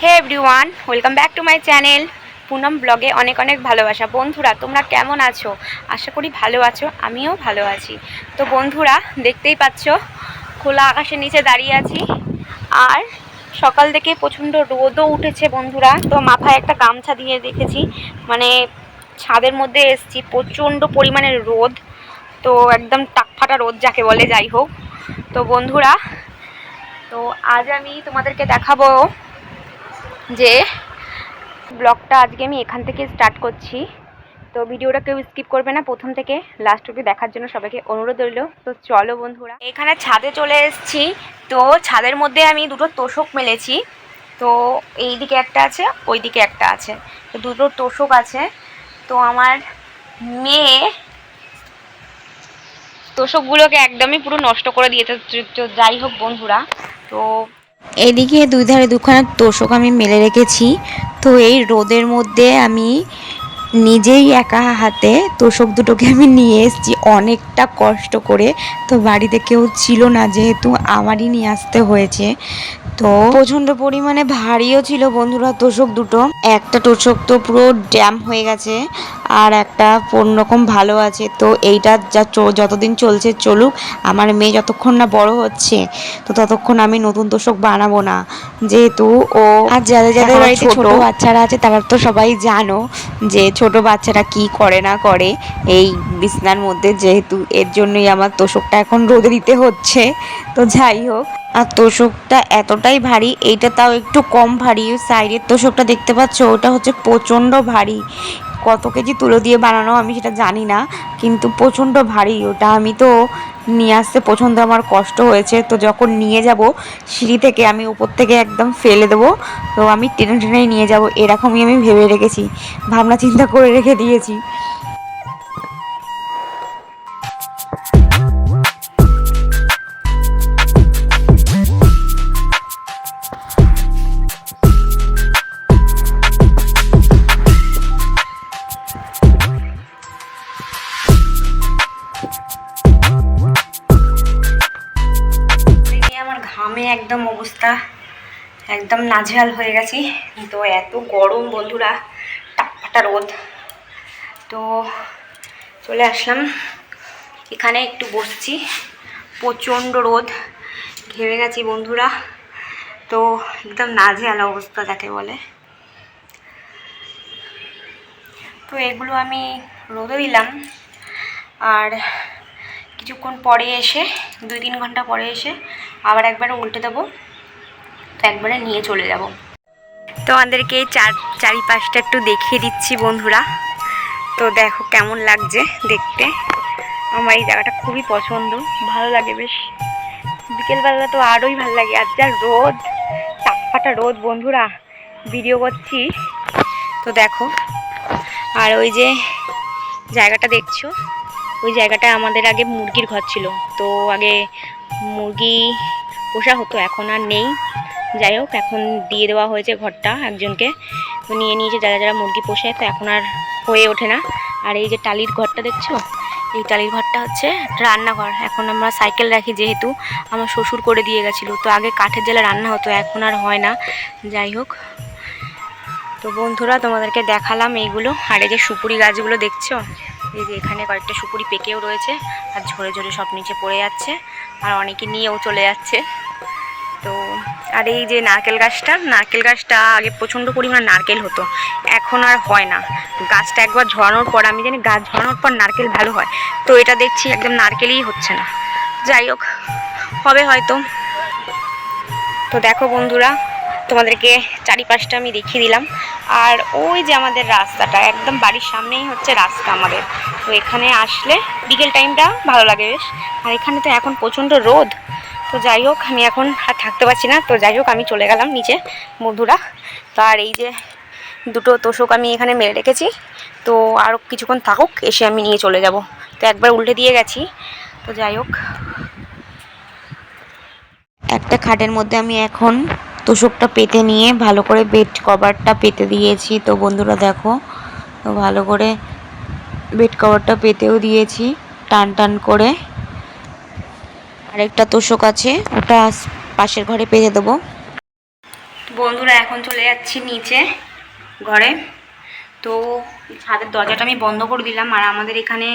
Hey everyone welcome back to my channel Poonam ব্লগে অনেক অনেক ভালোবাসা। বন্ধুরা, তোমরা কেমন আছো? আশা করি ভালো আছো, আমিও ভালো আছি। তো বন্ধুরা, দেখতেই পাচ্ছ, খোলা আকাশের নিচে দাঁড়িয়ে আছি। আর সকাল থেকে প্রচণ্ড রোদও উঠেছে বন্ধুরা। তো মাথায় একটা গামছা দিয়ে রেখেছি। মানে ছাদের মধ্যে এসছি, প্রচণ্ড পরিমাণে রোদ। তো একদম টাকফাটা রোদ যাকে বলে, যাই হোক। তো বন্ধুরা, তো আজ আমি তোমাদেরকে দেখাবো যে ব্লগটা আজকে আমি এখান থেকে স্টার্ট করছি। তো ভিডিওটা কেউ স্কিপ করবে না, প্রথম থেকে লাস্ট অব্দি দেখার জন্য সবাইকে অনুরোধ রইল। তো চলো বন্ধুরা। এখানে ছাদে চলে এসেছি। তো ছাদের মধ্যে আমি দুটো তোষক মেলেছি। তো এই দিকে একটা আছে ওই দিকে একটা আছে। তো দুটো তোষক আছে। তো আমার মেয়ে তোষকগুলোকে একদমই পুরো নষ্ট করে দিয়েছে। যাই হোক বন্ধুরা। তো এদিকে দুই ধারে দুখানা তোষক আমি মেলে রেখেছি। তো এই রোদের মধ্যে আমি নিজেই একা হাতে তোষক দুটোকে আমি নিয়ে এসেছি। অনেকটা কষ্ট করে। তো বাড়িতে কেউ ছিল না যেহেতু আমারই নিয়ে আসতে হয়েছে। তো প্রচণ্ড পরিমাণে ভারীও ছিল বন্ধুরা তোষক দুটো। একটা তোষক তো পুরো ড্যাম হয়ে গেছে। আর একটা রকম ভালো আছে। তো এইটা যা যতদিন চলছে চলুক আমার মেয়ে যতক্ষণ না বড় হচ্ছে তো ততক্ষণ আমি নতুন তোষক বানাবো না। যেহেতু ও আর যাদের যাদের বাড়িতে ছোট। বাচ্চারা আছে তারা তো সবাই জানো যে ছোট বাচ্চারা কি করে না করে এই বিছনার মধ্যে। যেহেতু এর জন্যই আমার তোষকটা এখন রোদে দিতে হচ্ছে। তো যাই হোক আর তোষকটা এতটাই ভারী এইটা তাও একটু কম ভারী। সাইডের তোষকটা দেখতে পাচ্ছ? ওটা হচ্ছে প্রচণ্ড ভারী। কত কেজি তুলো দিয়ে বানানো আমি সেটা জানি না, কিন্তু প্রচণ্ড ভারী। ওটা আমি তো নিয়ে আসতে প্রচণ্ড আমার কষ্ট হয়েছে। তো যখন নিয়ে যাব, সিঁড়ি থেকে আমি উপর থেকে একদম ফেলে দেবো। তো আমি টেনে টেনে নিয়ে যাব। এরকমই আমি ভেবে রেখেছি। ভাবনা চিন্তা করে রেখে দিয়েছি। ঘামে একদম অবস্থা একদম নাজেহাল হয়ে গেছি। তো এত গরম বন্ধুরা টাপফাটা রোদ। তো চলে আসলাম। এখানে একটু বসছি। প্রচণ্ড রোদ, ঘেমে গেছি বন্ধুরা। তো একদম নাজেহাল অবস্থা যাকে বলে। তো এগুলো আমি রোদে দিলাম। আর কিছুক্ষণ পরে এসে, দুই তিন ঘণ্টা পরে এসে আবার একবার উল্টে দেবো। তো একবারে নিয়ে চলে যাব। তো আমাদেরকে চার, চারিপাশটা একটু দেখিয়ে দিচ্ছি বন্ধুরা। তো দেখো কেমন লাগছে দেখতে। আমার এই জায়গাটা খুবই পছন্দ, ভালো লাগে বেশ। বিকেলবেলা তো আরোই ভালো লাগে, আর যা রোদ টাকফাটা রোদ বন্ধুরা, ভিডিও করছি। তো দেখো, আর ওই যে জায়গাটা দেখছ ওই জায়গাটা আমাদের আগে মুরগির ঘর ছিল। তো আগে মুরগি পোষা হতো, এখন আর নেই। যাই হোক, এখন দিয়ে দেওয়া হয়েছে ঘরটা একজনকে। নিয়ে নিয়েছে যারা যারা মুরগি পোষে, তো এখন আর হয়ে ওঠে না। আর এই যে টালির ঘরটা দেখছ? এই টালির ঘরটা হচ্ছে রান্নাঘর। এখন আমরা সাইকেল রাখি যেহেতু, আমার শ্বশুর করে দিয়ে গেছিল। তো আগে কাঠের জেলে রান্না হতো, এখন আর হয় না। যাই হোক। তো বন্ধুরা, তোমাদেরকে দেখালাম এইগুলো। আর এই যে সুপুরি গাছগুলো দেখছ? এই যে এখানে কয়েকটা সুপুরি পেকেও রয়েছে, আর ঝরে ঝরে সব নিচে পড়ে যাচ্ছে, আর অনেকে নিয়েও চলে যাচ্ছে। তো, আর এই যে নারকেল গাছটা নারকেল গাছটা আগে প্রচণ্ড পরিমাণ নারকেল হতো, এখন আর হয় না। গাছটা একবার ঝরানোর পর, আমি জানি গাছ ঝরানোর পর নারকেল ভালো হয়, তো এটা দেখছি একদম নারকেলই হচ্ছে না। যাই হোক, হবে হয়তো। তো দেখো বন্ধুরা তোমাদেরকে চারিপাশটা আমি দেখিয়ে দিলাম। আর ওই যে আমাদের রাস্তাটা, একদম বাড়ির সামনেই হচ্ছে রাস্তা আমাদের। তো এখানে আসলে বিকেল টাইমটা ভালো লাগে বেশ। আর এখানে তো এখন প্রচণ্ড রোদ। তো যাই হোক, আমি এখন আর থাকতে পারছি না। তো যাই হোক, আমি চলে গেলাম নিচে বন্ধুরা। তো আর এই যে দুটো তোষক আমি এখানে মেরে রেখেছি। তো আরও কিছুক্ষণ থাকুক, এসে আমি নিয়ে চলে যাব। তো একবার উল্টে দিয়ে গেছি। তো যাই হোক। একটা খাটের মধ্যে আমি এখন তোষকটা পেতে নিয়ে ভালো করে বেড কভারটা পেতে দিয়েছি। তো বন্ধুরা দেখো, তো ভালো করে বেড কভারটা পেতেও দিয়েছি, টান টান করে। আরেকটা তোষক আছে, ওটা পাশের ঘরে পেতে দেবো। বন্ধুরা এখন চলে যাচ্ছি নিচে ঘরে। তো ছাদের দরজাটা আমি বন্ধ করে দিলাম, আর আমাদের এখানে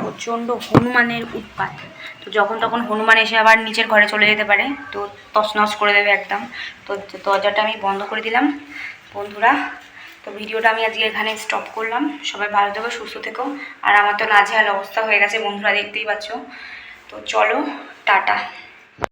প্রচণ্ড হনুমানের উৎপাত। তো যখন তখন হনুমান এসে আবার নিচের ঘরে চলে যেতে পারে, তো তছনছ করে দেবে একদম। তো দরজাটা আমি বন্ধ করে দিলাম। বন্ধুরা, তো ভিডিওটা আমি আজকে এখানে স্টপ করলাম। সবাই ভালো থেকো, সুস্থ থেকো। আর আমার তো নাজেহাল অবস্থা হয়ে গেছে, বন্ধুরা দেখতেই পাচ্ছ। তো চলো, টাটা।